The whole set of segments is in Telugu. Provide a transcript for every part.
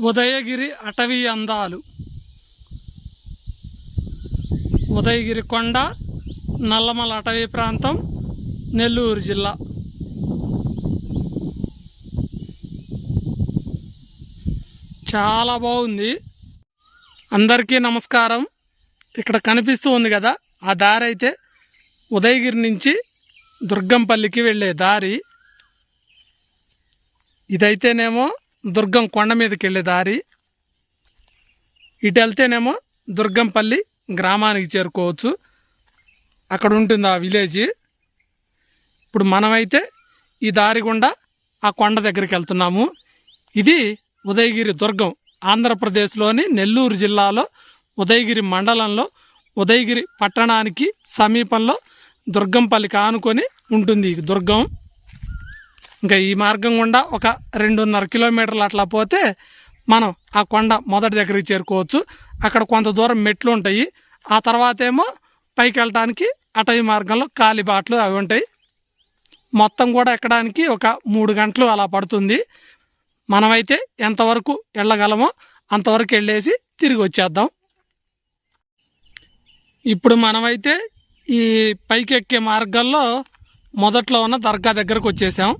ఉదయగిరి అటవీ అందాలు. ఉదయగిరి కొండ నల్లమల అటవీ ప్రాంతం నెల్లూరు జిల్లా. చాలా బాగుంది. అందరికీ నమస్కారం. ఇక్కడ కనిపిస్తూ ఉంది కదా ఆ దారి అయితే ఉదయగిరి నుంచి దుర్గంపల్లికి వెళ్ళే దారి. ఇదైతేనేమో దుర్గం కొండ మీదకి వెళ్ళే దారి. ఇటు వెళ్తేనేమో దుర్గంపల్లి గ్రామానికి చేరుకోవచ్చు. అక్కడ ఉంటుంది ఆ విలేజ్. ఇప్పుడు మనమైతే ఈ దారి గుండా ఆ కొండ దగ్గరికి వెళ్తున్నాము. ఇది ఉదయగిరి దుర్గం ఆంధ్రప్రదేశ్లోని నెల్లూరు జిల్లాలో ఉదయగిరి మండలంలో ఉదయగిరి పట్టణానికి సమీపంలో దుర్గంపల్లికి ఆనుకొని ఉంటుంది దుర్గం. ఇంకా ఈ మార్గం గుండా ఒక రెండున్నర కిలోమీటర్లు అట్లా పోతే మనం ఆ కొండ మొదటి దగ్గరికి చేరుకోవచ్చు. అక్కడ కొంత దూరం మెట్లు ఉంటాయి. ఆ తర్వాత ఏమో పైకి వెళ్ళడానికి అటవీ మార్గంలో కాలిబాట్లు అవి ఉంటాయి. మొత్తం కూడా ఎక్కడానికి ఒక మూడు గంటలు అలా పడుతుంది. మనమైతే ఎంతవరకు వెళ్ళగలమో అంతవరకు వెళ్ళేసి తిరిగి వచ్చేద్దాం. ఇప్పుడు మనమైతే ఈ పైకెక్కే మార్గంలో మార్గాల్లో మొదట్లో ఉన్న దర్గా దగ్గరకు వచ్చేసాం.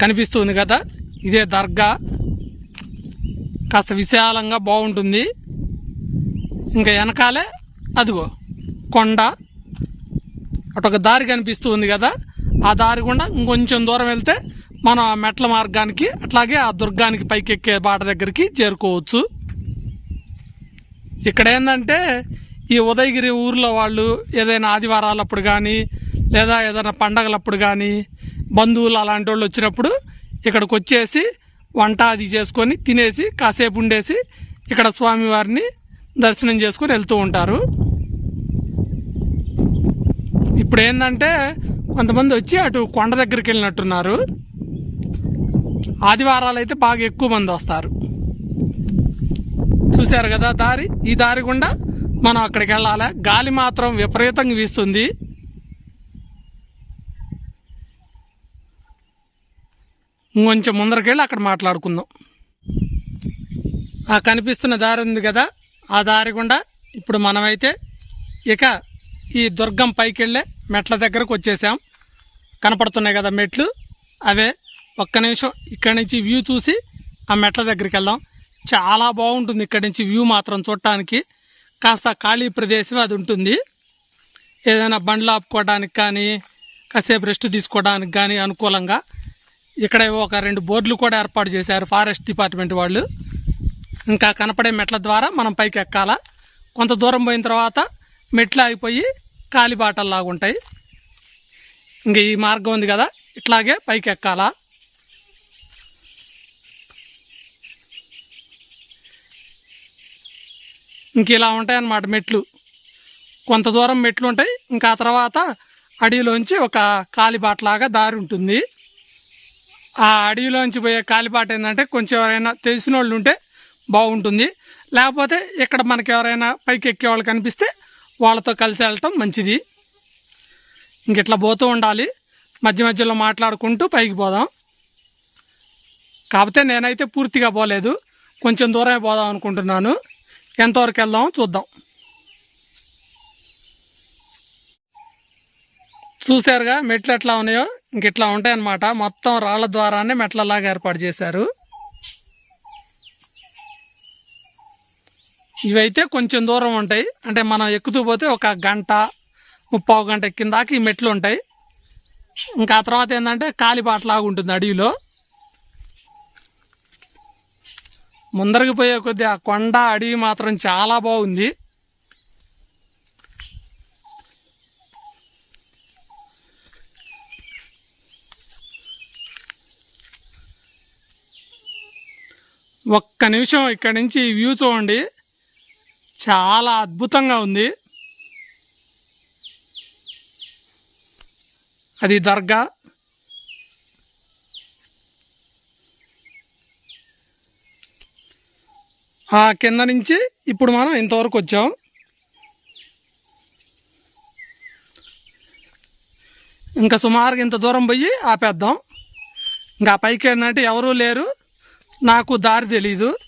కనిపిస్తుంది కదా? ఇదే దర్గా. కాస్త విశాలంగా బాగుంటుంది. ఇంకా వెనకాలే అదిగో కొండ. అటు ఒక దారి కనిపిస్తూ ఉంది కదా? ఆ దారి గుండా ఇంకొంచెం దూరం వెళ్తే మనం ఆ మెట్ల మార్గానికి అట్లాగే ఆ దుర్గానికి పైకి ఎక్కే బాట దగ్గరికి చేరుకోవచ్చు. ఇక్కడ ఏంటంటే ఈ ఉదయగిరి ఊర్లో వాళ్ళు ఏదైనా ఆదివారాలప్పుడు కానీ లేదా ఏదైనా పండగలప్పుడు కానీ బంధువులు అలాంటి వాళ్ళు వచ్చినప్పుడు ఇక్కడికి వచ్చేసి వంట అది చేసుకొని తినేసి కాసేపు ఉండేసి ఇక్కడ స్వామివారిని దర్శనం చేసుకొని వెళ్తూ ఉంటారు. ఇప్పుడు ఏంటంటే కొంతమంది వచ్చి అటు కొండ దగ్గరికి వెళ్ళినట్టున్నారు. ఆదివారాలు అయితే బాగా ఎక్కువ మంది వస్తారు. చూశారు కదా దారి? ఈ దారి గుండా మనం అక్కడికి వెళ్ళాలి? గాలి మాత్రం విపరీతంగా వీస్తుంది. ఇంకొంచెం ముందరకెళ్ళి అక్కడ మాట్లాడుకుందాం. ఆ కనిపిస్తున్న దారి ఉంది కదా ఆ దారి గుండా ఇప్పుడు మనమైతే ఇక ఈ దుర్గం పైకి వెళ్ళే మెట్ల దగ్గరకు వచ్చేసాం. కనపడుతున్నాయి కదా మెట్లు అవే ఒక్క నిమిషం ఇక్కడి నుంచి వ్యూ చూసి ఆ మెట్ల దగ్గరికి వెళ్దాం. చాలా బాగుంటుంది ఇక్కడి నుంచి వ్యూ మాత్రం చూడటానికి. కాస్త ఖాళీ ప్రదేశం అది ఉంటుంది. ఏదైనా బండ్లు ఆపుకోవడానికి కానీ కాసేపు రెస్ట్ తీసుకోవడానికి కానీ అనుకూలంగా ఇక్కడ ఒక రెండు బోర్డులు కూడా ఏర్పాటు చేశారు ఫారెస్ట్ డిపార్ట్మెంట్ వాళ్ళు. ఇంకా కనపడే మెట్ల ద్వారా మనం పైకి ఎక్కాల. కొంత దూరం పోయిన తర్వాత మెట్లు ఆగిపోయి కాలిబాటల్లాగా ఉంటాయి. ఇంక ఈ మార్గం ఉంది కదా ఇట్లాగే పైకి ఎక్కాలా. ఇంక ఇలా ఉంటాయన్నమాట మెట్లు. కొంత దూరం మెట్లు ఉంటాయి ఇంకా తర్వాత అడవిలోంచి ఒక కాలిబాటలాగా దారి ఉంటుంది. ఆ అడవిలోంచి పోయే కాలిపాట ఏంటంటే కొంచెం ఎవరైనా తెలిసిన వాళ్ళు ఉంటే బాగుంటుంది. లేకపోతే ఇక్కడ మనకి ఎవరైనా పైకి ఎక్కే వాళ్ళు కనిపిస్తే వాళ్ళతో కలిసి వెళ్ళటం మంచిది. ఇంక ఇట్లా పోతూ ఉండాలి. మధ్య మధ్యలో మాట్లాడుకుంటూ పైకి పోదాం. కాకపోతే నేనైతే పూర్తిగా పోలేదు. కొంచెం దూరమే పోదాం అనుకుంటున్నాను. ఎంతవరకు వెళ్దాం చూద్దాం. చూసారుగా మెట్లు ఎట్లా ఉన్నాయో? ఇంక ఇట్లా ఉంటాయన్నమాట. మొత్తం రాళ్ళ ద్వారానే మెట్లలాగా ఏర్పాటు చేశారు. ఇవైతే కొంచెం దూరం ఉంటాయి. అంటే మనం ఎక్కుతూ పోతే ఒక గంట ముప్పావు గంట ఎక్కిన దాకా ఈ మెట్లు ఉంటాయి. ఇంకా ఆ తర్వాత ఏంటంటే కాలిబాటలాగా ఉంటుంది అడవిలో. ముందరికి పోయే కొద్దీ ఆ కొండ అడవి మాత్రం చాలా బాగుంది. ఒక్క నిమిషం ఇక్కడి నుంచి వ్యూ చూడండి. చాలా అద్భుతంగా ఉంది. అది దర్గా. ఆ కింద నుంచి ఇప్పుడు మనం ఇంతవరకు వచ్చాం. ఇంకా సుమారుగా ఇంత దూరం పోయి ఆపేద్దాం. ఇంకా పైకి ఏంటంటే ఎవరూ లేరు. నాకు దారి తెలీదు.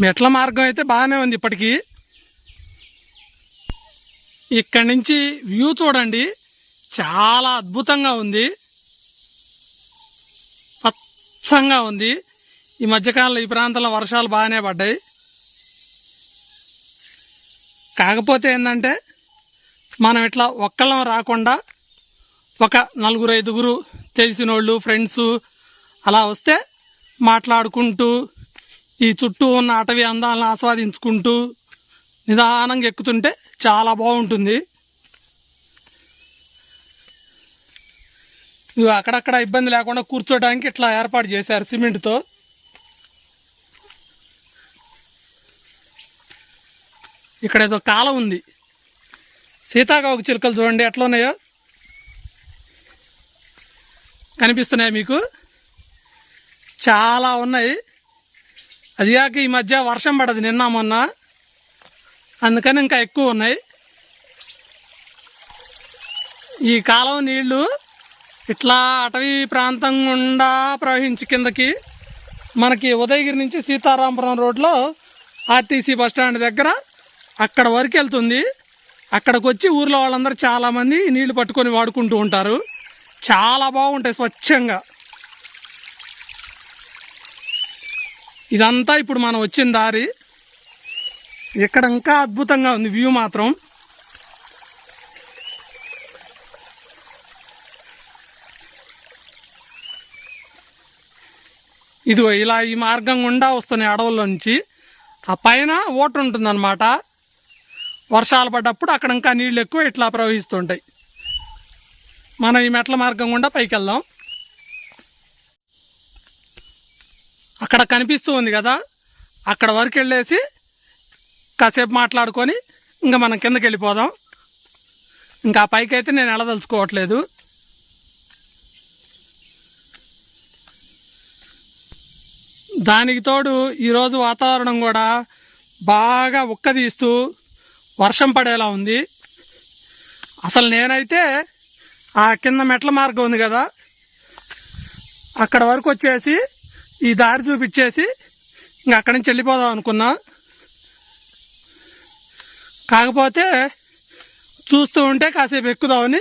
మెట్ల మార్గం అయితే బాగానే ఉంది ఇప్పటికీ. ఇక్కడి నుంచి వ్యూ చూడండి. చాలా అద్భుతంగా ఉంది. పచ్చంగా ఉంది. ఈ మధ్యకాలంలో ఈ ప్రాంతంలో వర్షాలు బాగానే పడ్డాయి. కాకపోతే ఏంటంటే మనం ఇట్లా ఒక్కళ్ళం రాకుండా ఒక నలుగురు ఐదుగురు తెలిసిన వాళ్ళు ఫ్రెండ్స్ అలా వస్తే మాట్లాడుకుంటూ ఈ చుట్టూ ఉన్న అటవీ అందాలను ఆస్వాదించుకుంటూ నిదానంగా ఎక్కుతుంటే చాలా బాగుంటుంది. ఇవి అక్కడక్కడ ఇబ్బంది లేకుండా కూర్చోడానికి ఇట్లా ఏర్పాటు చేశారు సిమెంట్తో. ఇక్కడ ఏదో కాలం ఉంది. సీతాకోక చిలుకలు చూడండి ఎట్లా ఉన్నాయో కనిపిస్తున్నాయి మీకు? చాలా ఉన్నాయి. అది కాక ఈ మధ్య వర్షం పడదు నిన్న మొన్న. అందుకని ఇంకా ఎక్కువ ఉన్నాయి. ఈ కాలం నీళ్ళు ఇట్లా అటవీ ప్రాంతం గుండా ప్రవహించి కిందకి మనకి ఉదయగిరి నుంచి సీతారామపురం రోడ్లో ఆర్టీసీ బస్టాండ్ దగ్గర అక్కడ వరకు వెళ్తుంది. అక్కడికి వచ్చి ఊర్లో వాళ్ళందరూ చాలామంది నీళ్ళు పట్టుకొని వాడుకుంటూ ఉంటారు. చాలా బాగుంటాయి స్వచ్ఛంగా. ఇదంతా ఇప్పుడు మనం వచ్చిన దారి. ఇక్కడ ఇంకా అద్భుతంగా ఉంది వ్యూ మాత్రం. ఇదిగో ఇలా ఈ మార్గం గుండా వస్తున్నాయి అడవుల్లో నుంచి ఆ పైన ఓటు ఉంటుందన్నమాట. వర్షాలు పడ్డప్పుడు అక్కడ ఇంకా నీళ్ళు ఎక్కువ ఇట్లా ప్రవహిస్తుంటాయి. మనం ఈ మెట్ల మార్గం గుండా పైకి వెళ్దాం అక్కడ కనిపిస్తూ ఉంది కదా అక్కడ వరకు వెళ్ళేసి కాసేపు మాట్లాడుకొని ఇంకా మనం కిందకి వెళ్ళిపోదాం. ఇంకా పైకైతే పైకి అయితే నేను వెళ్ళదలుచుకోవట్లేదు. దానికి తోడు ఈరోజు వాతావరణం కూడా బాగా ఉక్కదీస్తూ వర్షం పడేలా ఉంది. అసలు నేనైతే ఆ కింద మెట్ల మార్గం ఉంది కదా. అక్కడ వరకు వచ్చేసి ఈ దారి చూపించేసి ఇంకా అక్కడి నుంచి వెళ్ళిపోదాం అనుకున్నా. కాకపోతే చూస్తూ ఉంటే కాసేపు ఎక్కుదామని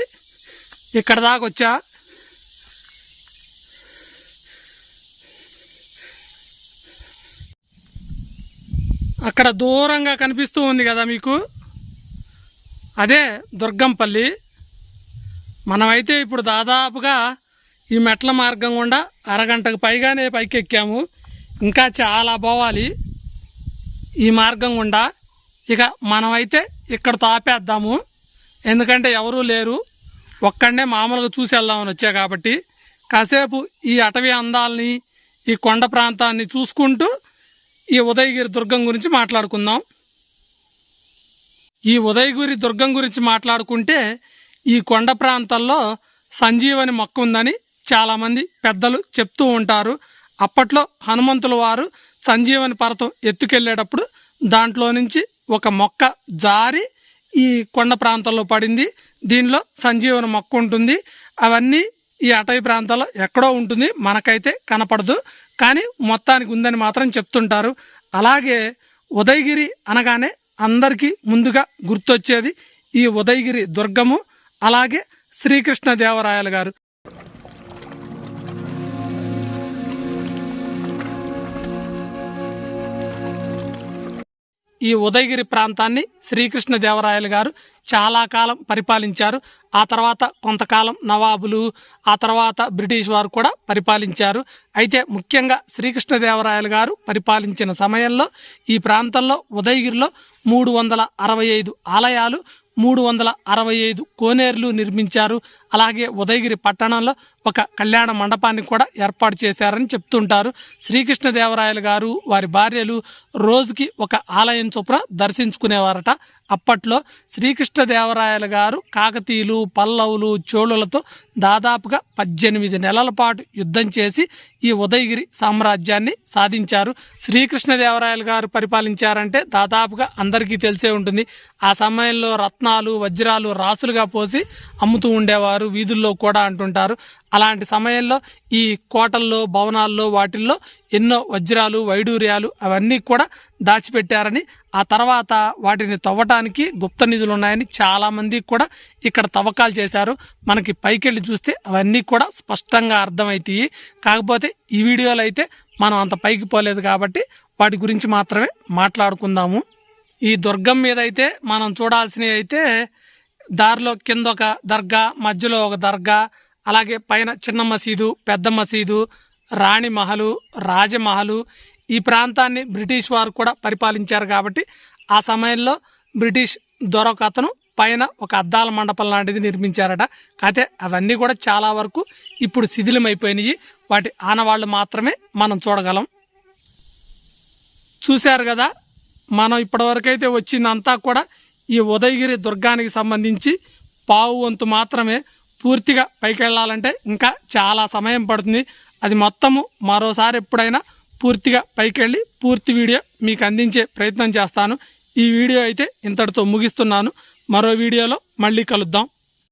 ఇక్కడ దాకా వచ్చా. అక్కడ దూరంగా కనిపిస్తూ ఉంది కదా మీకు. అదే దుర్గంపల్లి. మనమైతే ఇప్పుడు దాదాపుగా ఈ మెట్ల మార్గం గుండా అరగంటకు పైగానే పైకెక్కాము. ఇంకా చాలా పోవాలి. ఈ మార్గం గుండా ఇక మనమైతే ఇక్కడ తాపేద్దాము. ఎందుకంటే ఎవరూ లేరు. ఒక్కడనే మామూలుగా చూసి వెళ్దామని వచ్చా కాబట్టి. కాసేపు ఈ అటవీ అందాలని ఈ కొండ ప్రాంతాన్ని చూసుకుంటూ ఈ ఉదయగిరి దుర్గం గురించి మాట్లాడుకుందాం. ఈ ఉదయగిరి దుర్గం గురించి మాట్లాడుకుంటే ఈ కొండ ప్రాంతాల్లో సంజీవని మొక్క ఉందని చాలామంది పెద్దలు చెప్తూ ఉంటారు. అప్పట్లో హనుమంతుల వారు సంజీవని పర్వతం ఎత్తుకెళ్ళేటప్పుడు దాంట్లో నుంచి ఒక మొక్క జారి ఈ కొండ ప్రాంతంలో పడింది. దీనిలో సంజీవన మొక్క ఉంటుంది. అవన్నీ ఈ అటవీ ప్రాంతాల్లో ఎక్కడో ఉంటుంది. మనకైతే కనపడదు. కానీ మొత్తానికి ఉందని మాత్రం చెప్తుంటారు. అలాగే ఉదయగిరి అనగానే అందరికీ ముందుగా గుర్తొచ్చేది ఈ ఉదయగిరి దుర్గము అలాగే శ్రీకృష్ణదేవరాయలు గారు. ఈ ఉదయగిరి ప్రాంతాన్ని శ్రీకృష్ణదేవరాయలు గారు చాలా కాలం పరిపాలించారు. ఆ తర్వాత కొంతకాలం నవాబులు ఆ తర్వాత బ్రిటిష్ వారు కూడా పరిపాలించారు. అయితే ముఖ్యంగా శ్రీకృష్ణదేవరాయలు గారు పరిపాలించిన సమయంలో ఈ ప్రాంతంలో ఉదయగిరిలో మూడు వందల అరవై ఐదు ఆలయాలు మూడు వందల అరవై ఐదు కోనేర్లు నిర్మించారు. అలాగే ఉదయగిరి పట్టణంలో ఒక కళ్యాణ మండపాన్ని కూడా ఏర్పాటు చేశారని చెప్తుంటారు. శ్రీకృష్ణదేవరాయలు గారు వారి భార్యలు రోజుకి ఒక ఆలయం చొప్పున దర్శించుకునేవారట. అప్పట్లో శ్రీకృష్ణదేవరాయలు గారు కాకతీయులు పల్లవులు చోళులతో దాదాపుగా పద్దెనిమిది నెలల పాటు యుద్ధం చేసి ఈ ఉదయగిరి సామ్రాజ్యాన్ని సాధించారు. శ్రీకృష్ణదేవరాయలు గారు పరిపాలించారంటే దాదాపుగా అందరికీ తెలిసే ఉంటుంది. ఆ సమయంలో రత్నాలు వజ్రాలు రాసులుగా పోసి అమ్ముతూ ఉండేవారు వీధుల్లో కూడా అంటుంటారు. అలాంటి సమయంలో ఈ కోటల్లో భవనాల్లో వాటిల్లో ఎన్నో వజ్రాలు వైడూర్యాలు అవన్నీ కూడా దాచిపెట్టారని ఆ తర్వాత వాటిని తవ్వటానికి గుప్త నిధులు ఉన్నాయని చాలామంది కూడా ఇక్కడ తవ్వకాలు చేశారు. మనకి పైకెళ్ళి చూస్తే అవన్నీ కూడా స్పష్టంగా అర్థమవుతాయి కాకపోతే ఈ వీడియోలో అయితే మనం అంత పైకి పోలేదు కాబట్టి వాటి గురించి మాత్రమే మాట్లాడుకుందాము. ఈ దుర్గం మీద అయితే మనం చూడాల్సినవి అయితే దారిలో కింద ఒక దర్గా మధ్యలో ఒక దర్గా అలాగే పైన చిన్న మసీదు పెద్ద మసీదు రాణి మహలు రాజమహలు ఈ ప్రాంతాన్ని బ్రిటిష్ వారు కూడా పరిపాలించారు కాబట్టి ఆ సమయంలో బ్రిటిష్ దొరొక అతను పైన ఒక అద్దాల మండపం లాంటిది నిర్మించారట. అయితే అవన్నీ కూడా చాలా వరకు ఇప్పుడు శిథిలమైపోయినాయి. వాటి ఆనవాళ్ళు మాత్రమే మనం చూడగలం. చూశారు కదా మనం ఇప్పటివరకైతే వచ్చిందంతా కూడా ఈ ఉదయగిరి దుర్గానికి సంబంధించి పావు వంతు మాత్రమే పూర్తిగా పైకి వెళ్ళాలంటే ఇంకా చాలా సమయం పడుతుంది. అది మొత్తము మరోసారి ఎప్పుడైనా పూర్తిగా పైకి వెళ్ళి పూర్తి వీడియో మీకు అందించే ప్రయత్నం చేస్తాను. ఈ వీడియో అయితే ఇంతటితో ముగిస్తున్నాను. మరో వీడియోలో మళ్ళీ కలుద్దాం.